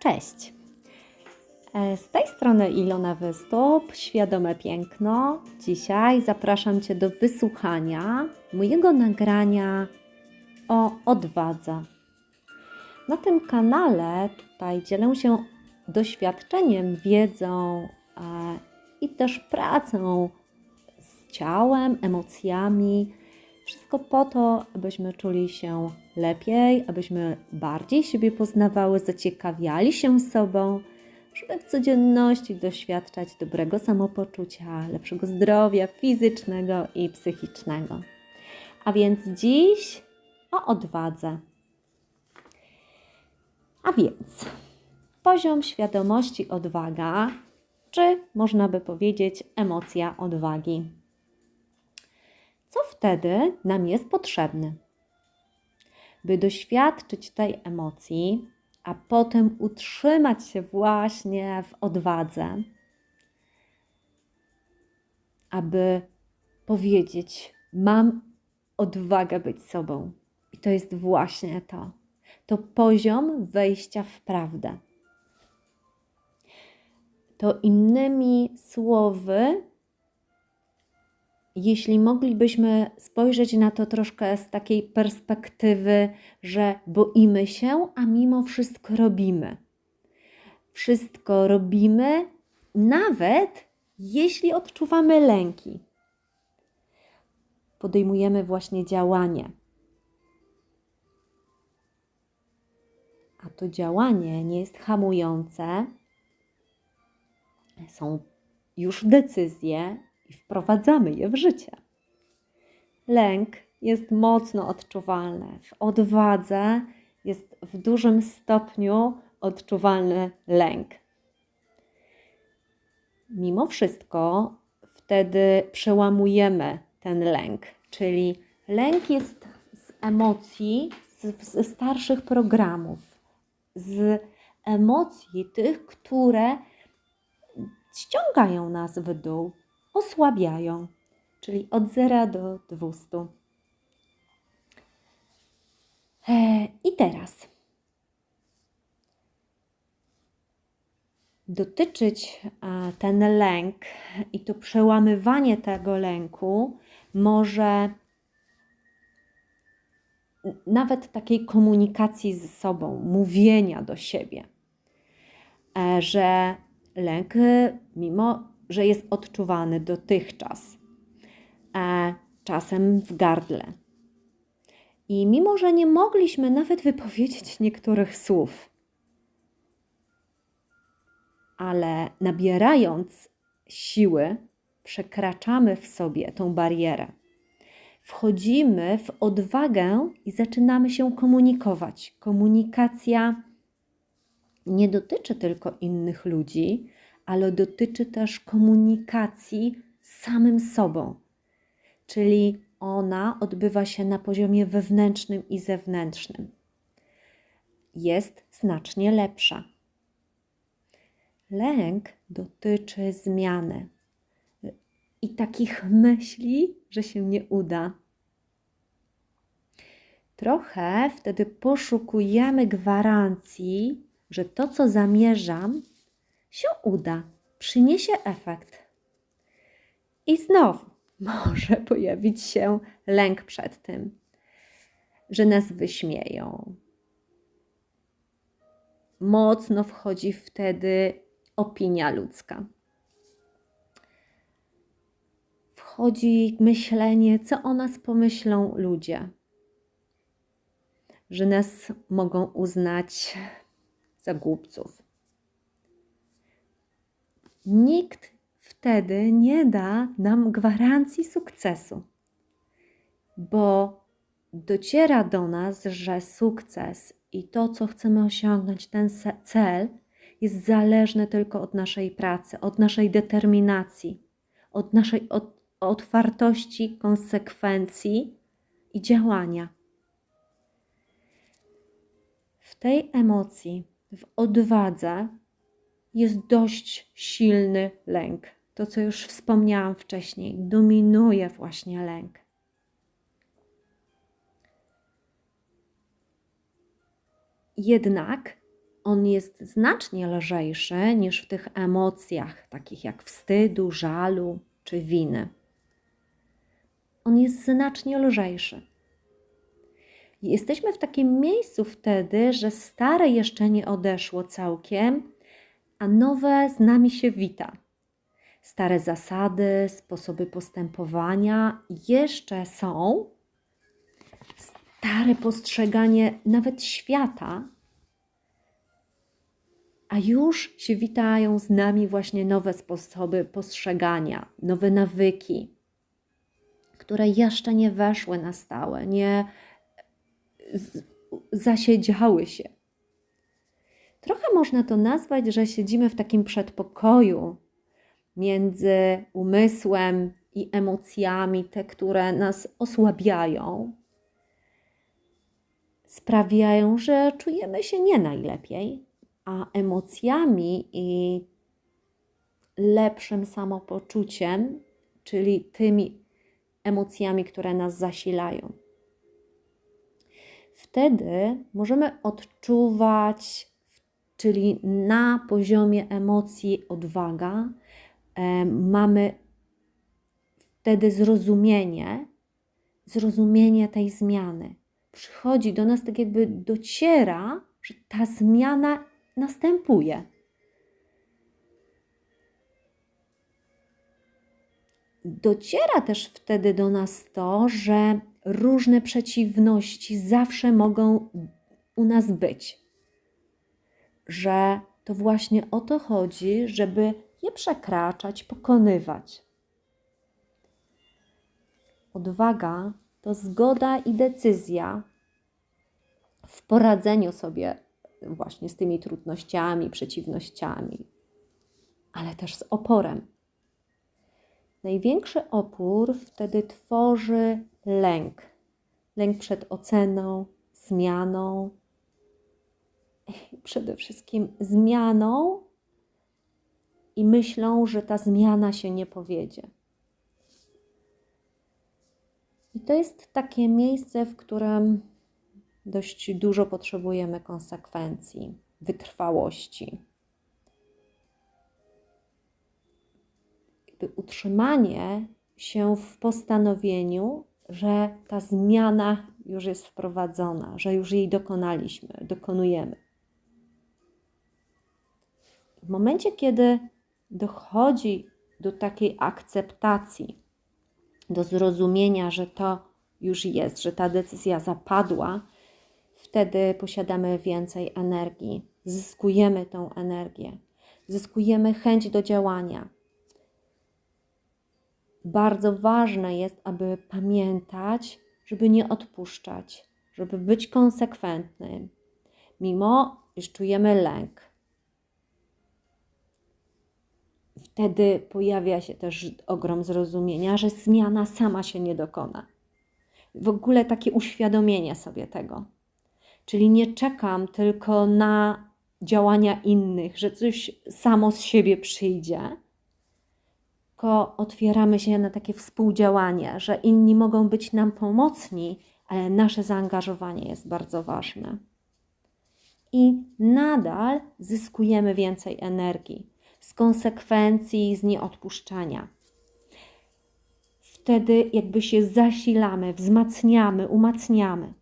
Cześć! E, Z tej strony Ilona Wystop, Świadome Piękno. Dzisiaj zapraszam Cię do wysłuchania mojego nagrania o odwadze. Na tym kanale tutaj dzielę się doświadczeniem, wiedzą e, i też pracą z ciałem, emocjami. Wszystko po to, abyśmy czuli się lepiej, abyśmy bardziej siebie poznawały, zaciekawiali się sobą, żeby w codzienności doświadczać dobrego samopoczucia, lepszego zdrowia fizycznego i psychicznego. A więc dziś o odwadze. A więc poziom świadomości odwaga, czy można by powiedzieć emocja odwagi. Wtedy nam jest potrzebne? By doświadczyć tej emocji, a potem utrzymać się właśnie w odwadze, aby powiedzieć: Mam odwagę być sobą. I to jest właśnie to. To poziom wejścia w prawdę. To innymi słowy, jeśli moglibyśmy spojrzeć na to troszkę z takiej perspektywy, że boimy się, a mimo wszystko robimy. Wszystko robimy, nawet jeśli odczuwamy lęki. Podejmujemy właśnie działanie. A to działanie nie jest hamujące, są już decyzje i wprowadzamy je w życie. Lęk jest mocno odczuwalny. W odwadze jest w dużym stopniu odczuwalny lęk. Mimo wszystko wtedy przełamujemy ten lęk, czyli lęk jest z emocji z, ze starszych programów, z emocji tych, które ściągają nas w dół, osłabiają, czyli od 0 do 200. E, I teraz dotyczyć e, ten lęk i to przełamywanie tego lęku może nawet takiej komunikacji ze sobą, mówienia do siebie, e, że lęk, mimo że jest odczuwany dotychczas, e, czasem w gardle. I mimo, że nie mogliśmy nawet wypowiedzieć niektórych słów, ale nabierając siły, przekraczamy w sobie tą barierę. Wchodzimy w odwagę i zaczynamy się komunikować. Komunikacja nie dotyczy tylko innych ludzi, ale dotyczy też komunikacji z samym sobą. Czyli ona odbywa się na poziomie wewnętrznym i zewnętrznym. Jest znacznie lepsza. Lęk dotyczy zmiany i takich myśli, że się nie uda. Trochę wtedy poszukujemy gwarancji, że to, co zamierzam, się uda, przyniesie efekt. I znowu może pojawić się lęk przed tym, że nas wyśmieją. Mocno wchodzi wtedy opinia ludzka. Wchodzi myślenie, co o nas pomyślą ludzie, że nas mogą uznać za głupców. Nikt wtedy nie da nam gwarancji sukcesu, bo dociera do nas, że sukces i to, co chcemy osiągnąć, ten cel, jest zależny tylko od naszej pracy, od naszej determinacji, od naszej od, otwartości, konsekwencji i działania. W tej emocji, w odwadze, jest dość silny lęk. To, co już wspomniałam wcześniej, dominuje właśnie lęk. Jednak on jest znacznie lżejszy niż w tych emocjach, takich jak wstydu, żalu czy winy. On jest znacznie lżejszy. Jesteśmy w takim miejscu wtedy, że stare jeszcze nie odeszło całkiem, a nowe z nami się wita. Stare zasady, sposoby postępowania jeszcze są. Stare postrzeganie nawet świata, a już się witają z nami właśnie nowe sposoby postrzegania, nowe nawyki, które jeszcze nie weszły na stałe, nie zasiedziały się. Trochę można to nazwać, że siedzimy w takim przedpokoju między umysłem i emocjami, te, które nas osłabiają, sprawiają, że czujemy się nie najlepiej, a emocjami i lepszym samopoczuciem, czyli tymi emocjami, które nas zasilają. Wtedy możemy odczuwać, czyli na poziomie emocji odwaga, e, mamy wtedy zrozumienie, zrozumienie tej zmiany. Przychodzi do nas tak jakby dociera, że ta zmiana następuje. Dociera też wtedy do nas to, że różne przeciwności zawsze mogą u nas być. Że to właśnie o to chodzi, żeby je przekraczać, pokonywać. Odwaga to zgoda i decyzja w poradzeniu sobie właśnie z tymi trudnościami, przeciwnościami, ale też z oporem. Największy opór wtedy tworzy lęk. Lęk przed oceną, zmianą, przede wszystkim zmianą i myślą, że ta zmiana się nie powiedzie. I to jest takie miejsce, w którym dość dużo potrzebujemy konsekwencji, wytrwałości. Jakby utrzymanie się w postanowieniu, że ta zmiana już jest wprowadzona, że już jej dokonaliśmy, dokonujemy. W momencie, kiedy dochodzi do takiej akceptacji, do zrozumienia, że to już jest, że ta decyzja zapadła, wtedy posiadamy więcej energii, zyskujemy tą energię, zyskujemy chęć do działania. Bardzo ważne jest, aby pamiętać, żeby nie odpuszczać, żeby być konsekwentnym, mimo iż czujemy lęk. Wtedy pojawia się też ogrom zrozumienia, że zmiana sama się nie dokona. W ogóle takie uświadomienie sobie tego. Czyli nie czekam tylko na działania innych, że coś samo z siebie przyjdzie, tylko otwieramy się na takie współdziałanie, że inni mogą być nam pomocni, ale nasze zaangażowanie jest bardzo ważne. I nadal zyskujemy więcej energii z konsekwencji, z nieodpuszczania. Wtedy jakby się zasilamy, wzmacniamy, umacniamy.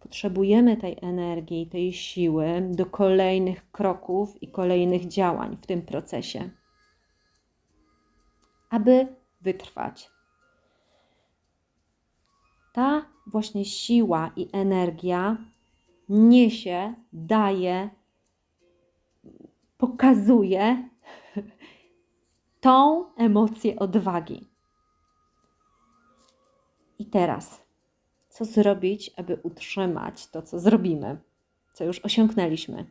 Potrzebujemy tej energii, tej siły do kolejnych kroków i kolejnych działań w tym procesie, aby wytrwać. Ta właśnie siła i energia niesie, daje, pokazuje tą emocję odwagi. I teraz co zrobić, aby utrzymać to, co zrobimy, co już osiągnęliśmy.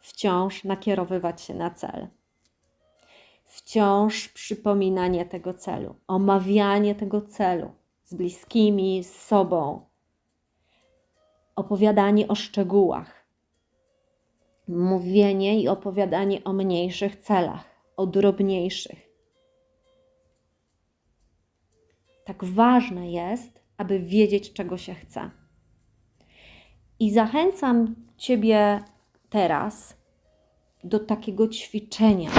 Wciąż nakierowywać się na cel. Wciąż przypominanie tego celu, omawianie tego celu z bliskimi, z sobą, opowiadanie o szczegółach, mówienie i opowiadanie o mniejszych celach, o drobniejszych tak ważne jest, aby wiedzieć, czego się chce. I zachęcam Ciebie teraz do takiego ćwiczenia,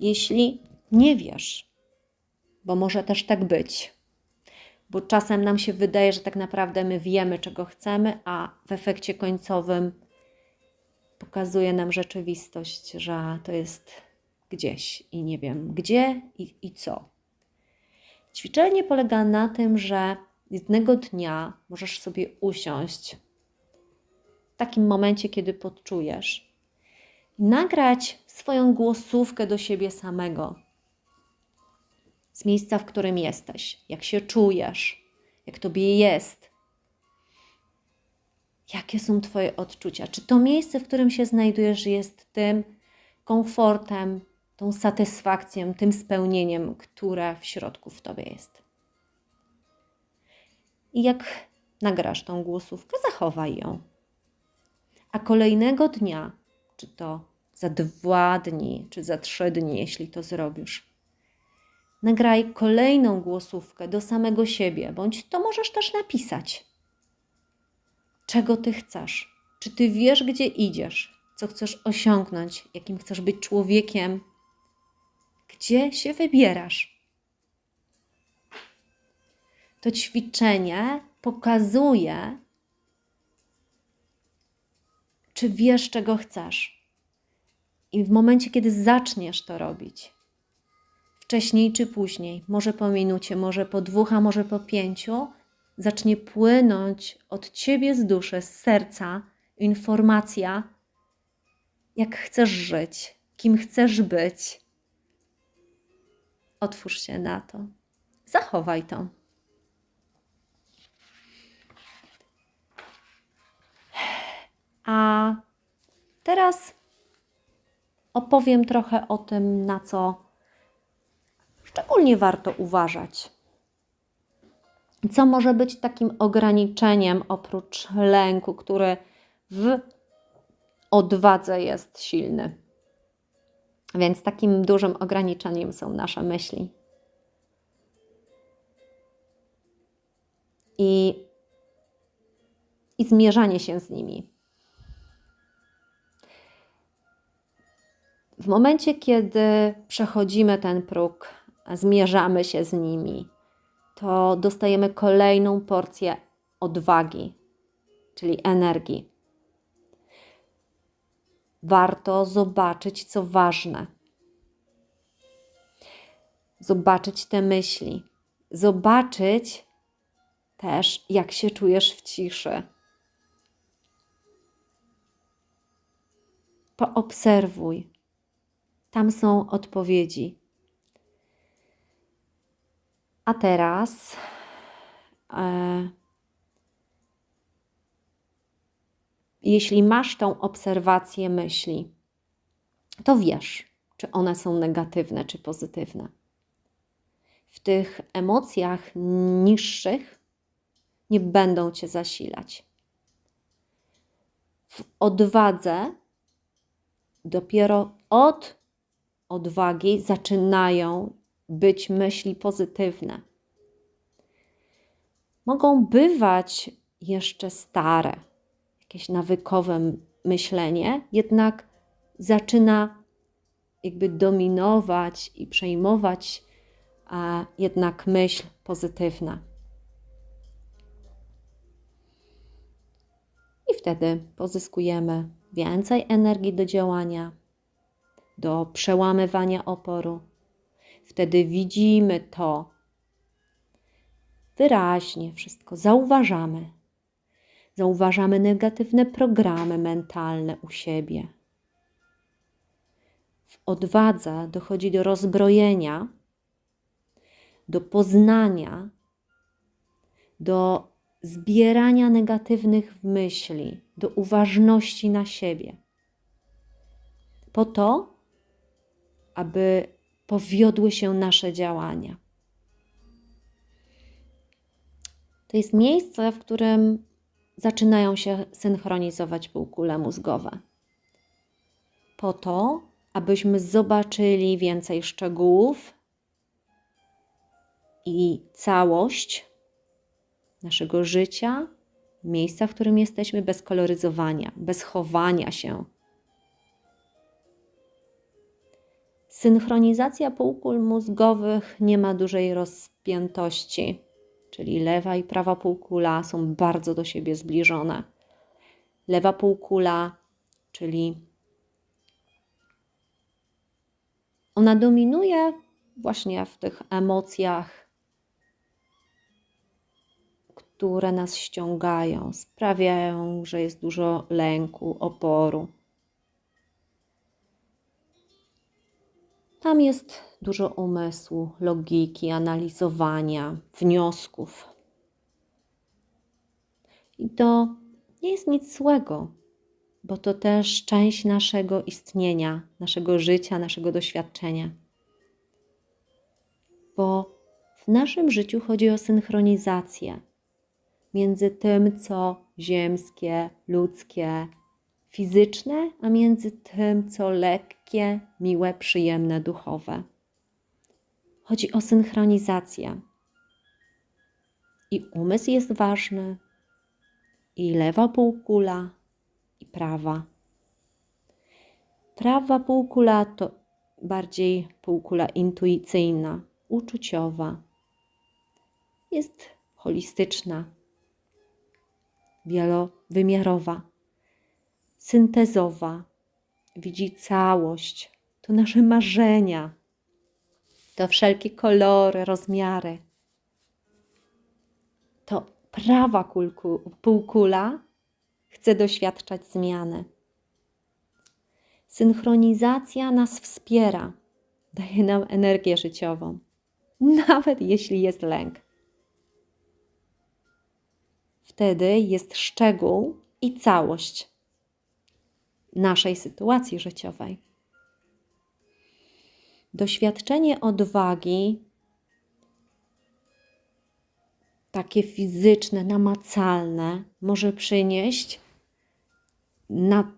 jeśli nie wiesz, bo może też tak być. Bo czasem nam się wydaje, że tak naprawdę my wiemy, czego chcemy, a w efekcie końcowym pokazuje nam rzeczywistość, że to jest gdzieś i nie wiem gdzie i, i co. Ćwiczenie polega na tym, że jednego dnia możesz sobie usiąść w takim momencie, kiedy podczujesz, i nagrać swoją głosówkę do siebie samego, z miejsca, w którym jesteś, jak się czujesz, jak tobie jest. Jakie są Twoje odczucia? Czy to miejsce, w którym się znajdujesz, jest tym komfortem, tą satysfakcją, tym spełnieniem, które w środku w Tobie jest? I jak nagrasz tą głosówkę, zachowaj ją. A kolejnego dnia, czy to za dwa dni, czy za trzy dni, jeśli to zrobisz, nagraj kolejną głosówkę do samego siebie, bądź to możesz też napisać. Czego ty chcesz? Czy ty wiesz, gdzie idziesz? Co chcesz osiągnąć? Jakim chcesz być człowiekiem? Gdzie się wybierasz? To ćwiczenie pokazuje, czy wiesz, czego chcesz. I w momencie, kiedy zaczniesz to robić, wcześniej czy później, może po minucie, może po dwóch, a może po pięciu, zacznie płynąć od ciebie z duszy, z serca informacja, jak chcesz żyć, kim chcesz być. Otwórz się na to. Zachowaj to. A teraz opowiem trochę o tym, na co szczególnie warto uważać. Co może być takim ograniczeniem oprócz lęku, który w odwadze jest silny? Więc takim dużym ograniczeniem są nasze myśli. I, i zmierzanie się z nimi. W momencie, kiedy przechodzimy ten próg, zmierzamy się z nimi, to dostajemy kolejną porcję odwagi, czyli energii. Warto zobaczyć, co ważne. Zobaczyć te myśli. Zobaczyć też, jak się czujesz w ciszy. Poobserwuj. Tam są odpowiedzi. A teraz e, jeśli masz tą obserwację myśli, to wiesz, czy one są negatywne, czy pozytywne. W tych emocjach niższych nie będą cię zasilać. W odwadze dopiero od odwagi zaczynają być myśli pozytywne. Mogą bywać jeszcze stare, jakieś nawykowe myślenie, jednak zaczyna jakby dominować i przejmować a jednak myśl pozytywna. I wtedy pozyskujemy więcej energii do działania, do przełamywania oporu. Wtedy widzimy to wyraźnie, wszystko zauważamy. Zauważamy negatywne programy mentalne u siebie. W odwadze dochodzi do rozbrojenia, do poznania, do zbierania negatywnych myśli, do uważności na siebie. Po to, aby powiodły się nasze działania. To jest miejsce, w którym zaczynają się synchronizować półkule mózgowe. Po to, abyśmy zobaczyli więcej szczegółów i całość naszego życia, miejsca, w którym jesteśmy, bez koloryzowania, bez chowania się. Synchronizacja półkul mózgowych nie ma dużej rozpiętości, czyli lewa i prawa półkula są bardzo do siebie zbliżone. Lewa półkula, czyli ona dominuje właśnie w tych emocjach, które nas ściągają, sprawiają, że jest dużo lęku, oporu. Tam jest dużo umysłu, logiki, analizowania, wniosków. I to nie jest nic złego, bo to też część naszego istnienia, naszego życia, naszego doświadczenia. Bo w naszym życiu chodzi o synchronizację między tym, co ziemskie, ludzkie, fizyczne, a między tym, co lekkie, miłe, przyjemne, duchowe. Chodzi o synchronizację. I umysł jest ważny, i lewa półkula, i prawa. Prawa półkula to bardziej półkula intuicyjna, uczuciowa. Jest holistyczna, wielowymiarowa, syntezowa. Widzi całość, to nasze marzenia, to wszelkie kolory, rozmiary. To prawa kulku, półkula chce doświadczać zmiany. Synchronizacja nas wspiera, daje nam energię życiową, nawet jeśli jest lęk. Wtedy jest szczegół i całość naszej sytuacji życiowej. Doświadczenie odwagi, takie fizyczne, namacalne, może przynieść na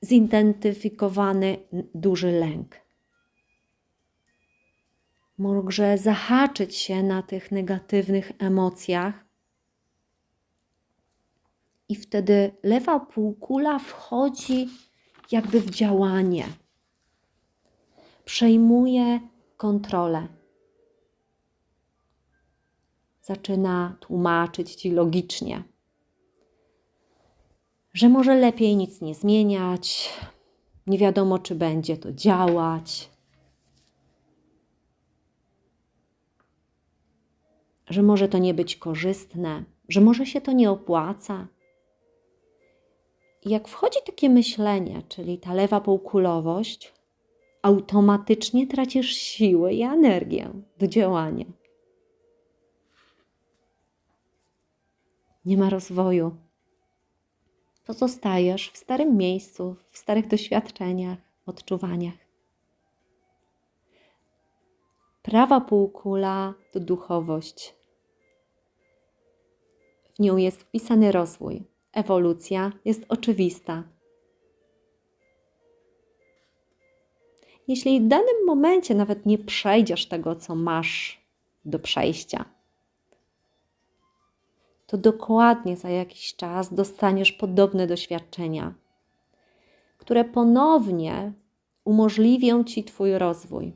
zidentyfikowany duży lęk. Może zahaczyć się na tych negatywnych emocjach, i wtedy lewa półkula wchodzi jakby w działanie. Przejmuje kontrolę. Zaczyna tłumaczyć ci logicznie, że może lepiej nic nie zmieniać, nie wiadomo, czy będzie to działać, że może to nie być korzystne, że może się to nie opłaca. Jak wchodzi takie myślenie, czyli ta lewa półkulowość, automatycznie tracisz siłę i energię do działania. Nie ma rozwoju. Pozostajesz w starym miejscu, w starych doświadczeniach, odczuwaniach. Prawa półkula to duchowość. W nią jest wpisany rozwój ewolucja jest oczywista. Jeśli w danym momencie nawet nie przejdziesz tego, co masz do przejścia, to dokładnie za jakiś czas dostaniesz podobne doświadczenia, które ponownie umożliwią ci Twój rozwój.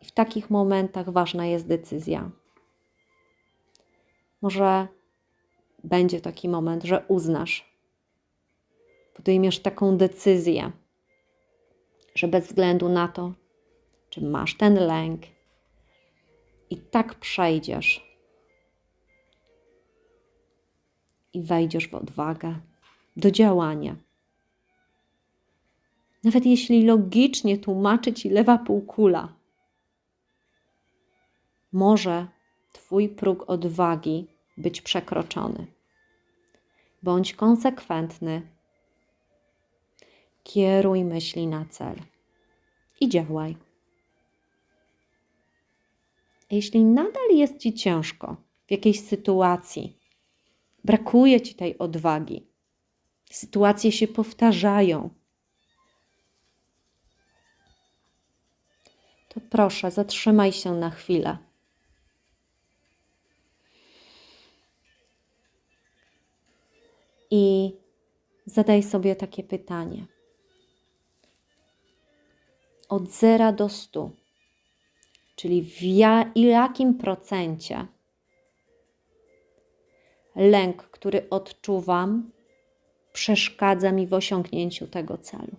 I w takich momentach ważna jest decyzja. Może będzie taki moment, że uznasz, podejmiesz taką decyzję, że bez względu na to, czy masz ten lęk, i tak przejdziesz i wejdziesz w odwagę do działania. Nawet jeśli logicznie tłumaczy ci lewa półkula, może Twój próg odwagi być przekroczony. Bądź konsekwentny. Kieruj myśli na cel i działaj. Jeśli nadal jest ci ciężko w jakiejś sytuacji, brakuje ci tej odwagi, sytuacje się powtarzają, to proszę, zatrzymaj się na chwilę zadaj sobie takie pytanie. Od 0 do 100, czyli w ja, jakim procencie lęk, który odczuwam, przeszkadza mi w osiągnięciu tego celu.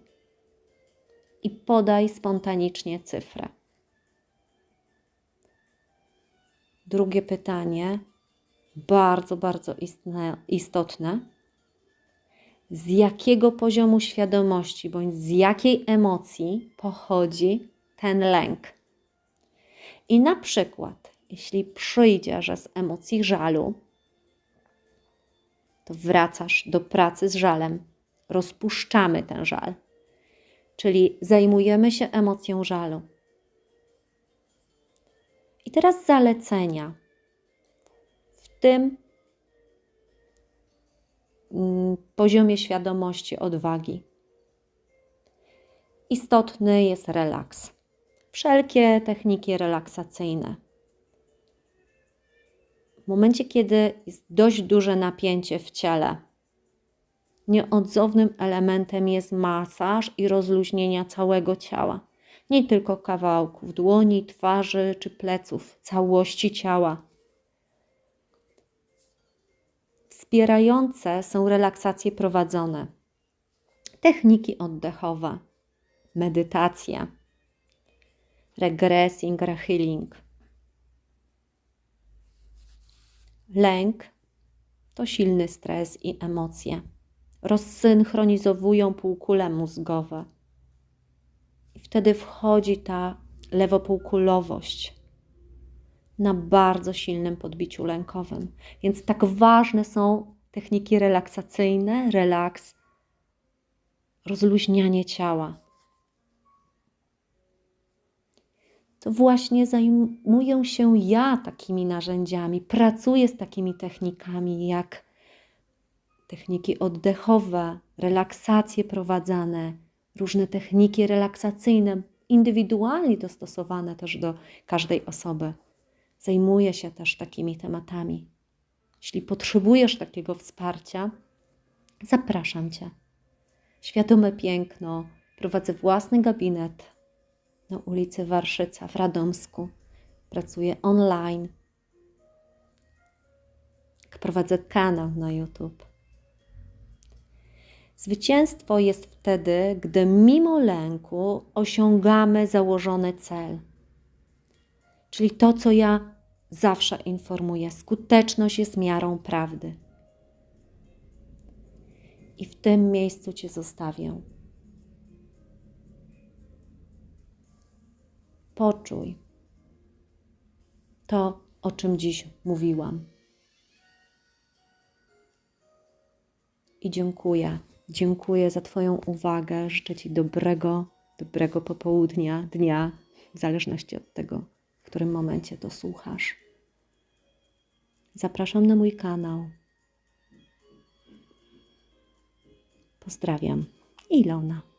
I podaj spontanicznie cyfrę. Drugie pytanie, bardzo, bardzo istne, istotne. Z jakiego poziomu świadomości bądź z jakiej emocji pochodzi ten lęk? I na przykład, jeśli przyjdzie, że z emocji żalu, to wracasz do pracy z żalem. Rozpuszczamy ten żal. Czyli zajmujemy się emocją żalu. I teraz zalecenia. W tym poziomie świadomości odwagi. Istotny jest relaks. Wszelkie techniki relaksacyjne. W momencie, kiedy jest dość duże napięcie w ciele, nieodzownym elementem jest masaż i rozluźnienia całego ciała. Nie tylko kawałków dłoni, twarzy czy pleców, całości ciała. Wspierające są relaksacje prowadzone, techniki oddechowe, medytacja, regressing, rehealing. Lęk to silny stres i emocje. Rozsynchronizowują półkule mózgowe. I wtedy wchodzi ta lewopółkulowość na bardzo silnym podbiciu lękowym. Więc tak ważne są techniki relaksacyjne, relaks, rozluźnianie ciała. to właśnie zajmuję się ja takimi narzędziami, pracuję z takimi technikami jak techniki oddechowe, relaksacje prowadzane, różne techniki relaksacyjne, indywidualnie dostosowane też do każdej osoby. Zajmuję się też takimi tematami. Jeśli potrzebujesz takiego wsparcia, zapraszam Cię. Świadome Piękno, prowadzę własny gabinet na ulicy Warszyca w Radomsku. Pracuję online. Prowadzę kanał na YouTube. Zwycięstwo jest wtedy, gdy mimo lęku osiągamy założony cel. Czyli to, co ja zawsze informuję, skuteczność jest miarą prawdy. I w tym miejscu Cię zostawię. Poczuj to, o czym dziś mówiłam. I dziękuję. Dziękuję za Twoją uwagę. Życzę Ci dobrego, dobrego popołudnia, dnia, w zależności od tego, w którym momencie to słuchasz. Zapraszam na mój kanał. Pozdrawiam. Ilona.